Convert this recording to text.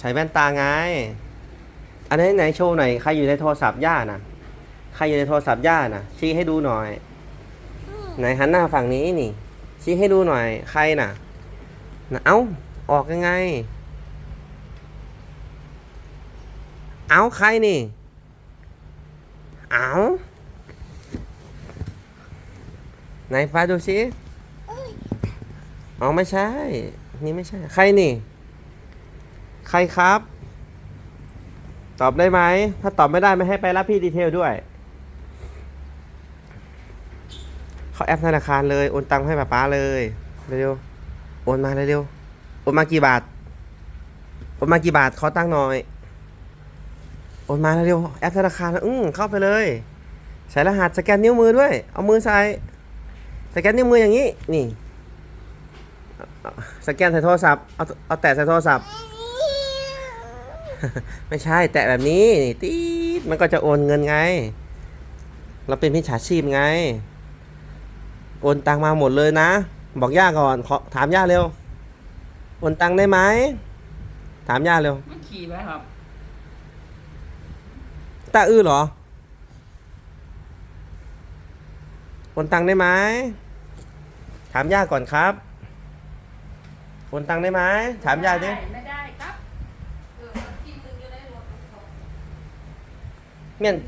ใส่แว่นตาไง อันไหนไหนโชว์หน่อยใครอยู่ในโทรศัพท์ย่าน่ะใครอยู่ในโทรศัพท์ย่าน่ะชี้ให้ดูหน่อย ไหนหันหน้าฝั่งนี้นี่ ชี้ให้ดูหน่อย ใครน่ะนะเอ้าออกยังไง เอ้าใครนี่ เอ้าไหนฟ้าดูสิอ๋อไม่ใช่ นี่ไม่ใช่ ใครนี่ ใครครับ ตอบได้ไหม ถ้าตอบไม่ได้ไม่ให้ไปรับพี่ดีเทลด้วย เขาแอปธนาคารเลย โอนตังค์ให้ป้าป๊าเลย เร็วๆ โอนมาเร็วๆ โอนมากี่บาท โอนมากี่บาทขอตังค์หน่อย โอนมาเร็วๆ แอปธนาคาร อืมเข้าไปเลย ใส่รหัสสแกนนิ้วมือด้วย เอามือใส่ สแกนนิ้วมืออย่างนี้ นี่สแกนใส่โทรศัพท์ เอาเอาแตะใส่โทรศัพท์ ไม่ใช่แตะแบบนี้นี่ตีดมันก็จะโอนเงินไง เราเป็นมิจฉาชีพไง โอนตังมาหมดเลยนะ บอกย่าก่อนขอถามย่าเร็ว โอนตังได้ไหม ถามย่าเร็ว มันขี่ไหมครับ ตาอื้อเหรอ โอนตังได้ไหม ถามย่าก่อนครับ โอนตังได้ไหม ถามย่าดิไม่ได้ 面